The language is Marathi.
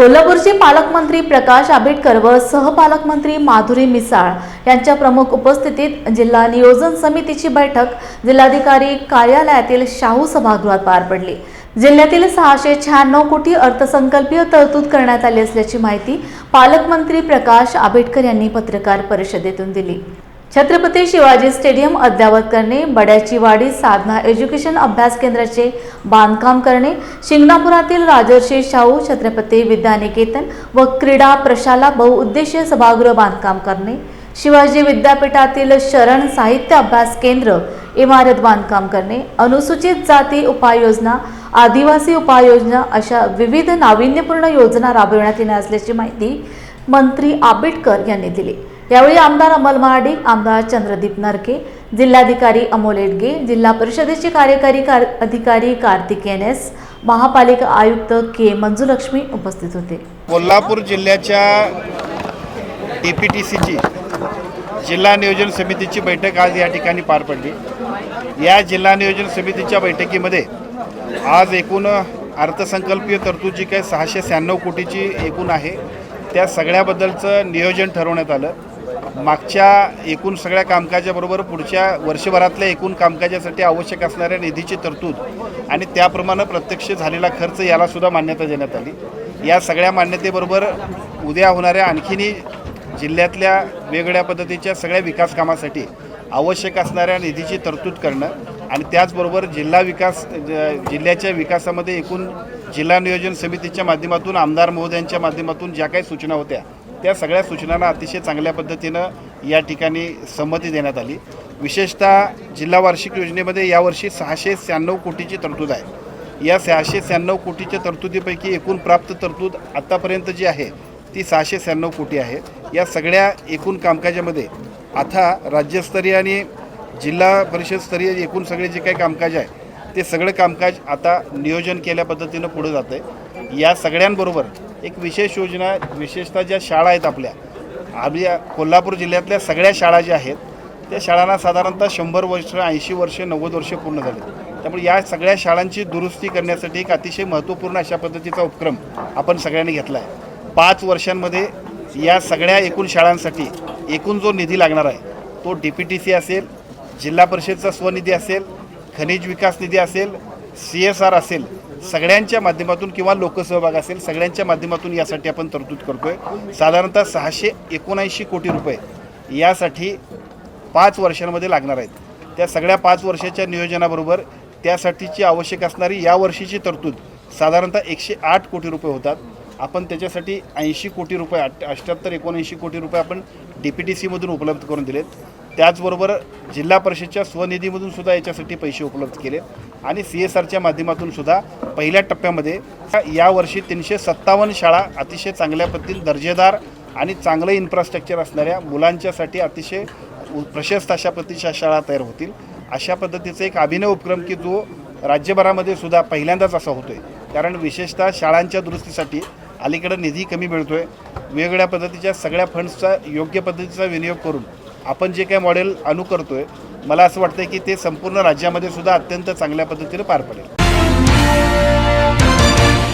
कोल्हापूरचे पालकमंत्री प्रकाश आंबेडकर व सहपालकमंत्री माधुरी मिसाळ यांच्या प्रमुख उपस्थितीत जिल्हा नियोजन समितीची बैठक जिल्हाधिकारी कार्यालयातील शाहू सभागृहात पार पडली. जिल्ह्यातील सहाशे शहाण्णव कोटी अर्थसंकल्पीय तरतूद करण्यात आली असल्याची माहिती पालकमंत्री प्रकाश आंबेडकर यांनी पत्रकार परिषदेतून दिली. छत्रपती शिवाजी स्टेडियम अद्ययावत करणे बड्याची वाडी साधना एज्युकेशन अभ्यास केंद्राचे बांधकाम करणे शिंगणापुरातील राजर्षी शाहू छत्रपती विद्यानिकेतन व क्रीडा प्रशाला बहुउद्देशीय सभागृह बांधकाम करणे शिवाजी विद्यापीठातील शरण साहित्य अभ्यास केंद्र इमारत बांधकाम करणे अनुसूचित जाती उपाययोजना आदिवासी उपाययोजना अशा विविध नाविन्यपूर्ण योजना राबविण्यात येणार असल्याची माहिती मंत्री आंबेडकर यांनी दिली. यावेळी आमदार अमल महाडिक आमदार चंद्रदीप नरके जिल्हाधिकारी अमोल एडगे जिल्हा परिषदेचे कार्यकारी कार अधिकारी कार्तिक एन एस महापालिका आयुक्त के मंजुलक्ष्मी उपस्थित होते. कोल्हापूर जिल्ह्याच्या डी पी टी सीची जिल्हा नियोजन समितीची बैठक आज या ठिकाणी पार पडली. या जिल्हा नियोजन समितीच्या बैठकीमध्ये आज एकूण अर्थसंकल्पीय तरतूद जी काही सहाशे शहाण्णव कोटीची एकूण आहे. त्या सगळ्याबद्दलचं नियोजन ठरवण्यात आलं. मागच्या एकूण सगळ्या कामकाजाबरोबर पुढच्या वर्षभरातल्या एकूण कामकाजासाठी आवश्यक असणाऱ्या निधीची तरतूद आणि त्याप्रमाणे प्रत्यक्ष झालेला खर्च यालासुद्धा मान्यता देण्यात आली. या सगळ्या मान्यतेबरोबर उद्या होणाऱ्या आणखीनही जिल्ह्यातल्या वेगवेगळ्या पद्धतीच्या सगळ्या विकास कामासाठी आवश्यक असणाऱ्या निधीची तरतूद करणं आणि त्याचबरोबर जिल्हा विकास ज- जिल्ह्याच्या विकासामध्ये एकूण जिल्हा नियोजन समितीच्या माध्यमातून आमदार महोदयांच्या माध्यमातून ज्या काही सूचना होत्या त्या सगळ्या सूचनांना अतिशय चांगल्या पद्धतीनं या ठिकाणी संमती देण्यात आली. विशेषतः जिल्हा वार्षिक योजनेमध्ये यावर्षी सहाशे शहाण्णव कोटीची तरतूद आहे. या सहाशे शहाण्णव कोटीच्या तरतुदीपैकी एकूण प्राप्त तरतूद आत्तापर्यंत जी आहे ती सहाशे शहाण्णव कोटी आहे. या सगळ्या एकूण कामकाजामध्ये आता राज्यस्तरीय आणि जिल्हा परिषदस्तरीय एकूण सगळे जे काही कामकाज आहे ते सगळं कामकाज आता नियोजन केल्या पद्धतीनं पुढे जातं आहे या सगळ्यांबरोबर एक विशेष योजना विशेषतः ज्या शाळा आहेत आपल्या आम्ही कोल्हापूर जिल्ह्यातल्या सगळ्या शाळा ज्या आहेत त्या शाळांना साधारणतः शंभर वर्ष ऐंशी वर्ष नव्वद वर्ष पूर्ण झाले त्यामुळे या सगळ्या शाळांची दुरुस्ती करण्यासाठी एक अतिशय महत्त्वपूर्ण अशा पद्धतीचा उपक्रम आपण सगळ्यांनी घेतला आहे पाच वर्षांमध्ये या सगळ्या एकूण शाळांसाठी एकूण जो निधी लागणार आहे तो डी पी टी सी असेल जिल्हा परिषदचा स्वनिधी असेल खनिज विकास निधी असेल सी एस आर असेल सगळ्यांच्या माध्यमातून किंवा लोकसहभाग असेल सगळ्यांच्या माध्यमातून यासाठी आपण तरतूद करतोय. साधारणतः सहाशे एकोणऐंशी कोटी रुपये यासाठी पाच वर्षांमध्ये लागणार आहेत. त्या सगळ्या पाच वर्षाच्या नियोजनाबरोबर त्यासाठीची आवश्यक असणारी या वर्षीची तरतूद साधारणतः एकशे आठ कोटी रुपये होतात. आपण त्याच्यासाठी ऐंशी कोटी रुपये अठ अष्ट्याहत्तर एकोणऐंशी कोटी रुपये आपण डी पी टी सीमधून उपलब्ध करून दिलेत. त्याचबरोबर जिल्हा परिषदच्या स्वनिधीमधून सुद्धा याच्यासाठी पैसे उपलब्ध केले. आणि सी एस आरच्या माध्यमातून सुद्धा पहिल्या टप्प्यामध्ये यावर्षी तीनशे सत्तावन्न शाळा अतिशय चांगल्या पद्धतीने दर्जेदार आणि चांगलं इन्फ्रास्ट्रक्चर असणाऱ्या मुलांच्यासाठी अतिशय प्रशस्त अशा पद्धतीच्या शाळा तयार होतील. अशा पद्धतीचा एक अभिनव उपक्रम की जो राज्यभरामध्ये सुद्धा पहिल्यांदाच असा होतोय. कारण विशेषतः शाळांच्या दुरुस्तीसाठी अलीकडं निधी कमी मिळतोय. वेगवेगळ्या पद्धतीच्या सगळ्या फंड्सचा योग्य पद्धतीचा विनियोग करून आपण जे काय मॉडेल अनु करतो आहे मला असं वाटतं की ते संपूर्ण राज्यामध्ये सुद्धा अत्यंत चांगल्या पद्धतीने पार पडेल.